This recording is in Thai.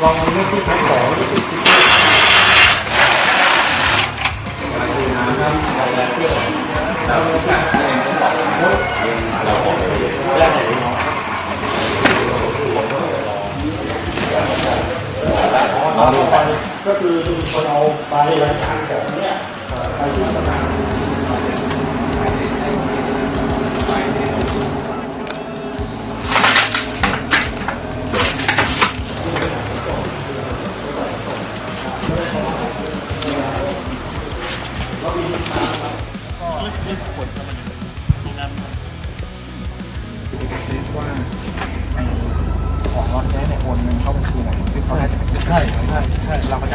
vòng nó cứ thái bỏ nó cứ Hãy subscribe cho kênh Ghiền Mì Gõ Để không bỏ lỡ những video hấp dẫn อ๋อดูก็คือคนเอาใบรายการของเนี่ยไปที่สำนักว่าของรอถแค่ไหนคนหนึ่งเข้าบัญชีไหนซึ่งเขาได้จะเป็น ใช่ใช่ใช่เราก็จะ